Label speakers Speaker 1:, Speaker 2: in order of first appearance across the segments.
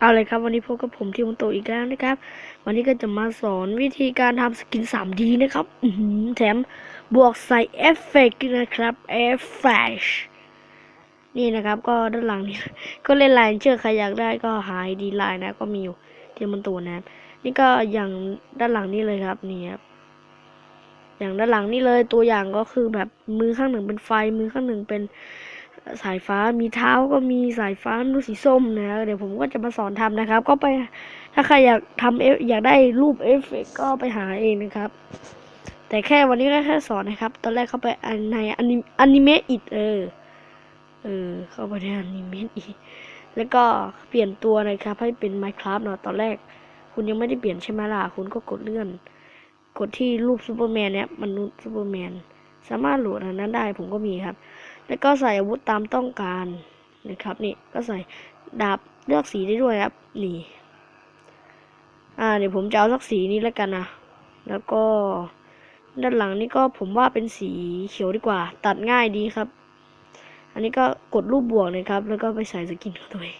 Speaker 1: เอาเลยครับวันนี้พบกับผมที่มุโตอีกแล้วนะครับ วันนี้ก็จะมาสอนวิธีการทำสกิน 3D นะครับอืแถมบวกใส่เอฟเฟกต์นะครับเอฟเฟกนี่นะครับ ก็ด้านหลังนี่ก็เล่นไลน์เชื่อใครอยากได้ก็หาดีไลน์นะ ก็มีอยู่ที่มุโตนะครับนี่ก็อย่างด้านหลังนี่เลยครับนี่ครับอย่างด้านหลังนี่เลยตัวอย่างก็คือแบบมือข้างหนึ่งเป็นไฟมือข้างหนึ่งเป็น สายฟ้ามีเท้าก็มีสายฟ้าลูกสีส้มนะเดี๋ยวผมก็จะมาสอนทำนะครับ ก็ไปถ้าใครอยากทำเอฟอยากได้รูปเอฟเฟกต์ก็ไปหาเองนะครับ แต่แค่วันนี้ก็แค่สอนนะครับ ตอนแรกเข้าไปในอนิอนิเมะอิดเออเออเข้าไปในอนิเมะอิดแล้วก็เปลี่ยนตัวนะครับ ให้เป็น Minecraft เนาะตอนแรก คุณยังไม่ได้เปลี่ยนใช่ไหมล่ะคุณก็กดเลื่อน กดที่รูปซูเปอร์แมนเนี่ยมนุษย์ซูเปอร์แมนสามารถโหลดอันนั้นได้ผมก็มีครับ แล้วก็ใส่อาวุธตามต้องการนะครับนี่ก็ใส่ดาบเลือกสีได้ด้วยครับนี่อ่าเดี๋ยวผมจะเอาสักสีนี้แล้วกันนะแล้วก็ด้านหลังนี่ก็ผมว่าเป็นสีเขียวดีกว่า ตัดง่ายดีครับ อันนี้ก็กดรูปบวกเลยครับ แล้วก็ไปใส่สกินของตัวเอง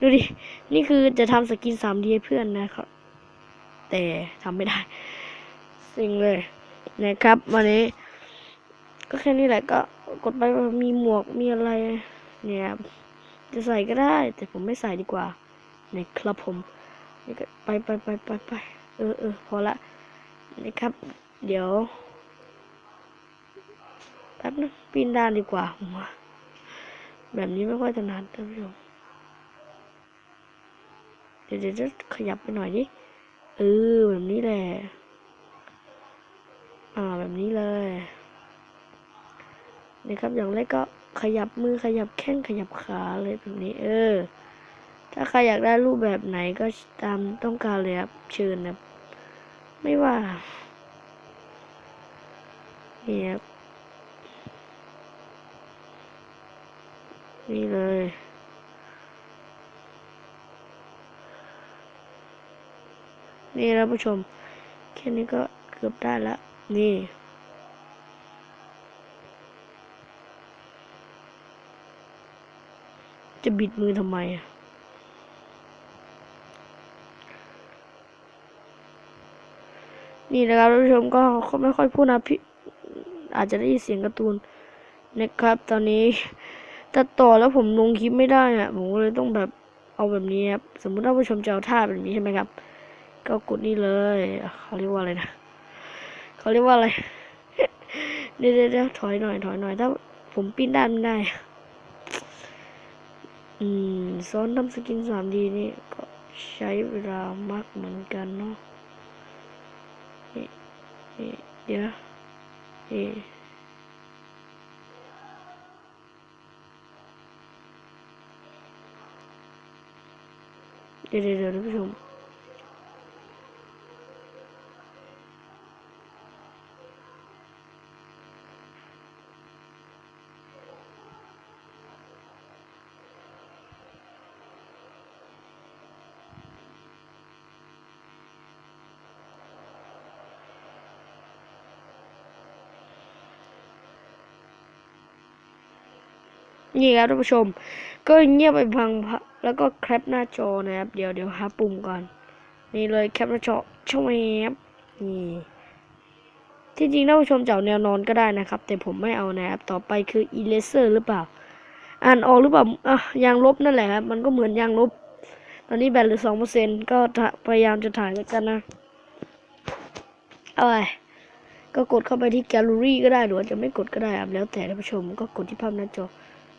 Speaker 1: ดูดิ นี่คือจะทำสกิน 3D ให้เพื่อนนะครับ แต่ทำไม่ได้ สิ่งเลยนะครับ วันนี้ ก็แค่นี้แหละก็กดไปมีหมวกมีอะไรเนี่ยจะใส่ก็ได้ แต่ผมไม่ใส่ดีกว่านะครับผมไปไปไปไปไปเออเออพอละนะครับ เดี๋ยวแป๊บนึงปีนด้านดีกว่าผมว่าแบบนี้ไม่ค่อยถนัดท่านผู้ชมเดี๋ยวเดี๋ยวจะขยับไปหน่อยดิเออแบบนี้แหละอ่าแบบนี้เลย นะครับ อย่างแรกก็ขยับมือขยับแข้งขยับขาเลยแบบนี้ เออ ถ้าใครอยากได้รูปแบบไหนก็ตามต้องการเลยครับเชิญครับไม่ว่านี่ครับนี่เลยนี่นะผู้ชม แค่นี้ก็เกือบได้ละนี่ จะบิดมือทำไมอะนี่นะครับท่านผู้ชมก็เขาไม่ค่อยพูดนะพี่อาจจะได้ยินเสียงการ์ตูนนะครับ ตอนนี้ตัดต่อแล้วผมลงคลิปไม่ได้อะผมก็เลยต้องแบบเอาแบบนี้ครับสมมุติถ้านผู้ชมจะเอาท่าแบบนี้ใช่ไหมครับ ก็กดนี่เลยเขาเรียกว่าอะไรนะเขาเรียกว่าอะไรเดี๋ยวเดี๋ยวถอยหน่อยถอยหน่อยถ้าผมปิ้นด้านไม่ได้ อืมซ้อนทำสกินสามดีนี่ก็ใช้เวลามากเหมือนกันเนาะนี่นี่เดี๋ยวนี่เดี๋ยวเดี๋ยวเดี๋ยวท่านผู้ชม นี่ครับท่านผู้ชม ก็เงียบไปพังพะแล้วก็แคปหน้าจอนะครับ เดี๋ยวเดี๋ยวหาปุ่มก่อน นี่เลยแคปหน้าจอช่องแอปนี่ที่จริงท่านผู้ชมจะเอาแนวนอนก็ได้นะครับ แต่ผมไม่เอานะครับ ต่อไปคือ eraser หรือเปล่า อ่านออกหรือเปล่าอะยางลบนั่นแหละครับ มันก็เหมือนยางลบ ตอนนี้แบตเหลือสองเปอร์เซ็นต์ก็พยายามจะถ่ายแล้วกันนะเอาไปก็กดเข้าไปที่แกลเลอรี่ก็ได้หรือว่าจะไม่กดก็ได้ครับแล้วแต่ท่านผู้ชมก็กดที่ภาพหน้าจอ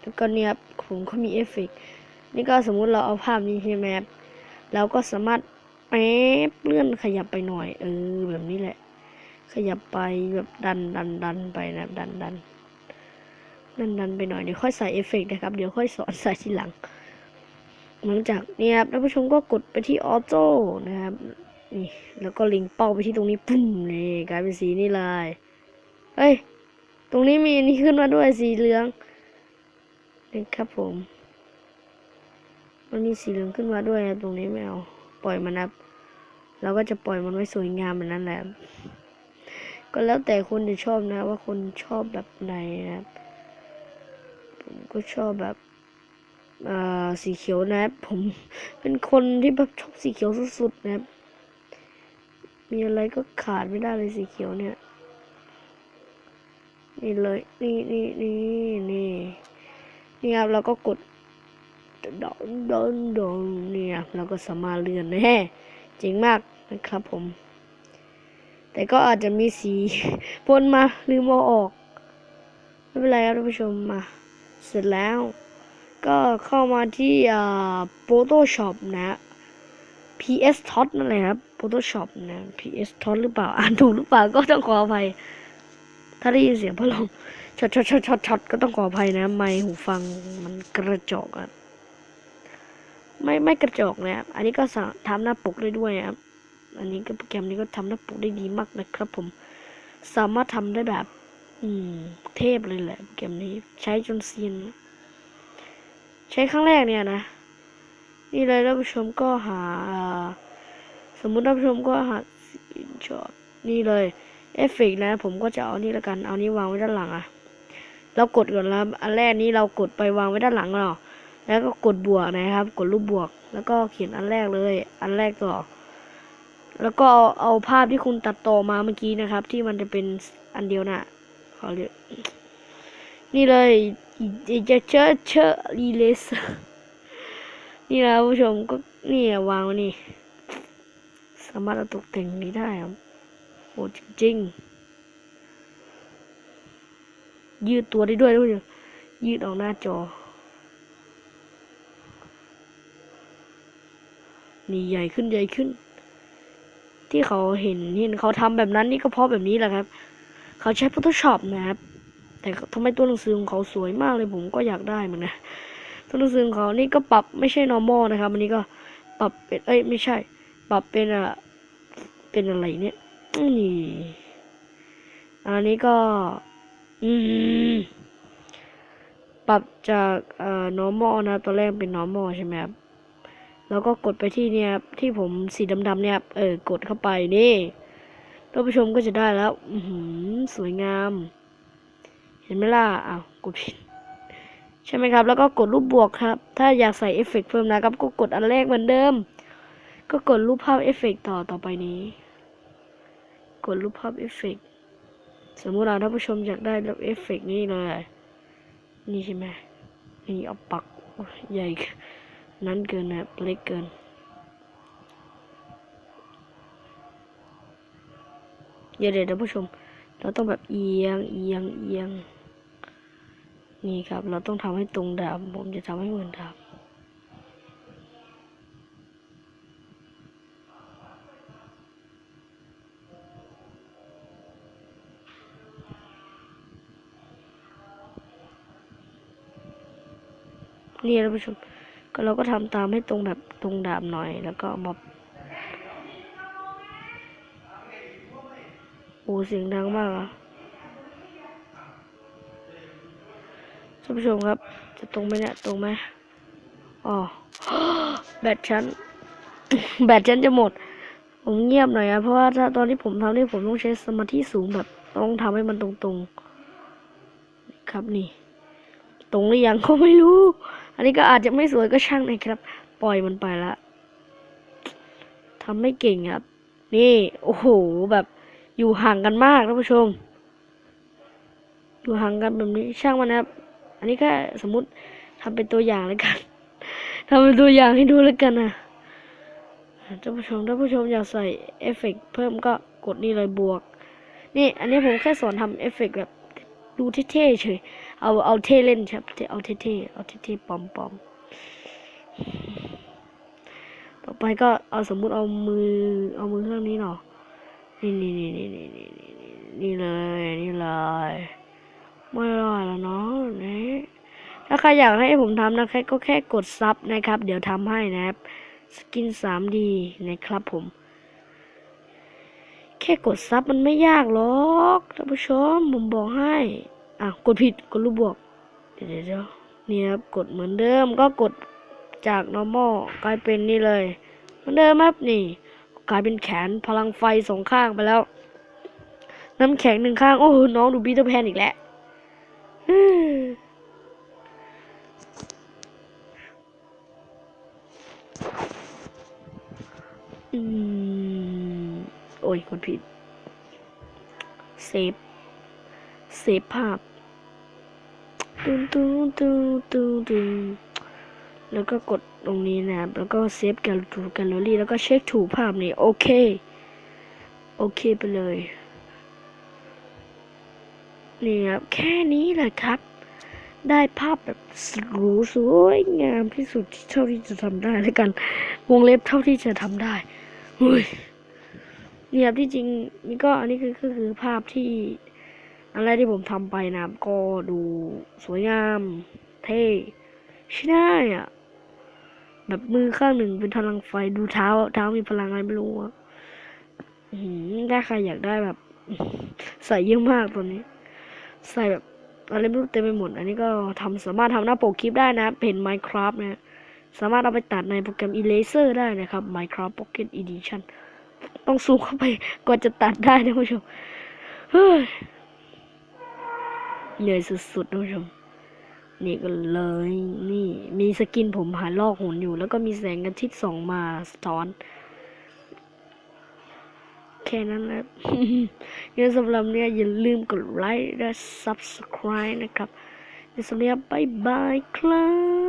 Speaker 1: แล้วก็เนี่ยครับผมก็มีเอฟเฟกต์นี่ก็สมมุติเราเอาภาพนี้ใช่ไหมครับเราก็สามารถแป๊บเลื่อนขยับไปหน่อย เออ แบบนี้แหละ ขยับไปแบบดันดันดันไปนะดันดันดันดันไปหน่อยเดี๋ยวค่อยใส่เอฟเฟกต์นะครับ เดี๋ยวค่อยสอนใส่ทีหลัง หลังจากนี้ครับท่านผู้ชมก็กดไปที่ออโต้นะครับนี่แล้วก็ลิงเป้าไปที่ตรงนี้ปุ้มนี่กลายเป็นสีนี่เลยเฮ้ยตรงนี้มีนนี้ขึ้นมาด้วยสีเหลือง นะครับผม มันมีสีเหลืองขึ้นมาด้วยนะตรงนี้ไม่เอาปล่อยมันนะครับเราก็จะปล่อยมันไว้สวยงามแบบนั้นแหละ ก็แล้วแต่คนจะชอบนะ ว่าคนชอบแบบไหนนะครับ ผมก็ชอบแบบสีเขียวนะครับ ผมเป็นคนที่แบบชอบสีเขียวสุดๆนะครับ มีอะไรก็ขาดไม่ได้เลยสีเขียวเนี่ย นี่เลย นี่นี่นี่นี่ นี่ครับเราก็กดดอนดอนดอนเนี่ยเราก็สามารถเลื่อนแน่เจ๋งมากนะครับผม แต่ก็อาจจะมีสีพ่นมาลืมเอาออก ไม่เป็นไรครับท่านผู้ชมมา เสร็จแล้ว ก็เข้ามาที่อ่า Photoshop นะ PS t o t นั่นแหละครับ Photoshop นะ PS t o t หรือเปล่า อ่านถูกหรือเปล่าก็ต้องขออภัย ถ้าได้ยินเสียงพัดลม ช็อตช็อตช็อตช็อตช็อตก็ต้องขออภัยนะ ไมค์หูฟังมันกระจอกอะไม่ไม่กระจอกนะครับ อันนี้ก็สาทำหน้าปกได้ด้วยนะครับ อันนี้ก็โปรแกรมนี้ก็ทำหน้าปกได้ดีมากนะครับ ผม สามารถทำได้แบบ อืม เทพเลยแหละโปรแกรมนี้ ใช้จนเซียน ใช้ครั้งแรกเนี่ยนะ นี่เลยท่านผู้ชมก็หาอ่าสมมุติท่านผู้ชมก็หาช็อตนี่เลย เอฟเฟกนะ ผมก็จะเอานี่ละกัน เอานี้วางไว้ด้านหลังอะ เรากดก่อนแล้วอันแรกนี้เรากดไปวางไว้ด้านหลังเราแล้วก็กดบวกนะครับ กดรูปบวก แล้วก็เขียนอันแรกเลย อันแรกต่อ แล้วก็เอาเอาภาพที่คุณตัดต่อมาเมื่อกี้นะครับ ที่มันจะเป็นอันเดียวนะ่ะขอเรียกนี่เลยจะเชอเชอรีเลสนี่นะผู้ชมก็นี่วางไว้นี่ สามารถเอาตกแต่งนี้ได้ครับโอ้จริงๆ ยืดตัวได้ด้วยนะผู้ชมยืดออกหน้าจอ นี่ใหญ่ขึ้นใหญ่ขึ้น ที่เขาเห็นเห็นเขาทำแบบนั้นนี่ก็เพราะแบบนี้แหละครับ เขาใช้ Photoshop นะครับ แต่ทำไมตัวหนังสือของเขาสวยมากเลยผมก็อยากได้เหมือนกันตัวหนังสือของเขานี่ก็ปรับไม่ใช่ normal นะครับอันนี้ก็ปรับเป็นเอ้ยไม่ใช่ ปรับเป็นอะเป็นอะไรเนี่ยนี่อันนี้ก็ อืม ปรับจากเอ่อ normal นะ ตัวแรกเป็น normal ใช่ไหมครับ แล้วก็กดไปที่เนี่ยครับ ที่ผมสีดำๆเนี่ยครับ เออ กดเข้าไปนี่ท่านผู้ชมก็จะได้แล้ว อือหือสวยงาม เห็นไหมล่ะอ้าวกดผิด ใช่ไหมครับ แล้วก็กดรูปบวกครับ ถ้าอยากใส่เอฟเฟกเพิ่มนะครับ ก็กดอันแรกเหมือนเดิม ก็กดรูปภาพเอฟเฟกต์ต่อต่อไปนี้ กดรูปภาพเอฟเฟกต สมมุติเราท่านผู้ชมอยากได้รูปเอฟเฟกต์นี่เลย นี่ใช่ไหมนี่เอาปักใหญ่ นั้นเกินนะเล็กเกิน เดี๋ยวเดี๋ยวท่านผู้ชม เราต้องแบบเอียงเอียงเอียง นี่ครับ เราต้องทำให้ตรงดาบผมจะทำให้เหมือนดาบ นี่ท่านผู้ชมก็เราก็ทำตามให้ตรงแบบตรงดาบหน่อยแล้วก็เอามาโอ้เสียงดังมากอะท่านผู้ชมครับ จะตรงไหมเนี่ยตรงไหมอ๋อแบตฉันแบตฉันจะหมด ผมเงียบหน่อยนะเพราะว่าถ้าตอนที่ผมทำนี่ผมต้องใช้สมาธิสูงแบบ ต้องทำให้มันตรงๆ ครับนี่ ตรงหรือยังก็ไม่รู้ อันนี้ก็อาจจะไม่สวยก็ช่างนะครับ ปล่อยมันไปละทำไม่เก่งครับ นี่ โอ้โห แบบอยู่ห่างกันมากท่านผู้ชม อยู่ห่างกันแบบนี้ช่างมันนะครับ อันนี้ก็สมมุติทำเป็นตัวอย่างเลยกันทำเป็นตัวอย่างให้ดูแล้วกันนะท่านผู้ชมถ้านผู้ชมอยากใส่เอฟเฟกต์เพิ่มก็กดนี่เลยบวก นี่ อันนี้ผมแค่สอนทำเอฟเฟกต์แบบดูเท่ๆเฉย เอาเอาเทเล่นครับเทเอาเทเทเอาเทเทปอมปอมต่อไปก็เอาสมมุติเอามือเอามือเครื่องนี้เนาะนี่นี่นี่นี่นี่นี่นี่เลยนี่เลยไม่รอแล้วเนาะนี่ถ้าใครอยากให้ผมทำนะแครก็แค่กดซับนะครับ เดี๋ยวทำให้นะครับสกินสามดีนะครับผม แค่กดซับมันไม่ยากหรอกท่านผู้ชมผมบอกให้ อะกดผิดกดรูปบวก เดี๋ยวเดี๋ยวนี่ครับกดเหมือนเดิมก็กดจาก normal กลายเป็นนี่เลย เหมือนเดิมครับนี่ กลายเป็นแขนพลังไฟสองข้างไปแล้ว น้ำแข็งหนึ่งข้าง โอ้น้องดูบีเตอร์แพนอีกแล้วอืมโอ้ยกดผิดเซฟเซฟภาพ ตูนตูนตูนตูนตูนแล้วก็กดตรงนี้นะครับ แล้วก็เซฟแกลทูแกลเลอรี่ แล้วก็เช็คถูกภาพนี่โอเค โอเคไปเลย นี่ครับ แค่นี้แหละครับ ได้ภาพแบบสรูสวยงามที่สุดเท่าที่จะทำได้แล้วกัน วงเล็บเท่าที่จะทำได้เฮ้ยนี่ครับที่จริงนี่ก็อันนี้คือคือคือภาพที่ อะไรที่ผมทำไปนะครับ ก็ดูสวยงาม เท่ใช่ได้อะ แบบมือข้างหนึ่งเป็นพลังไฟดูเท้า เท้ามีพลังอะไรไม่รู้อะหือถ้าใครอยากได้แบบ ใส่เยอะมากตอนนี้ ใส่แบบอะไรไม่รู้เต็มไปหมด อันนี้ก็ทำสามารถทำหน้าปกคลิปได้นะเพน Minecraft นะสามารถเอาไปตัดในโปรแกรม Eraser ได้นะครับ Minecraft Pocket Edition ต้องซูมเข้าไปกว่าจะตัดได้นะผู้ชมเฮ้ย เหนื่อยสุดๆนะผู้ชมนี่ก็เลยนี่มีสกินผมหาลอกหุ่นอยู่ แล้วก็มีแสงอาทิตย์ส่องมาสะท้อน แค่นั้นแหละงั้นสำหรับเนี่ยอย่าลืมกดไลค์และ subscribe นะครับในสำหรับบายบายครับ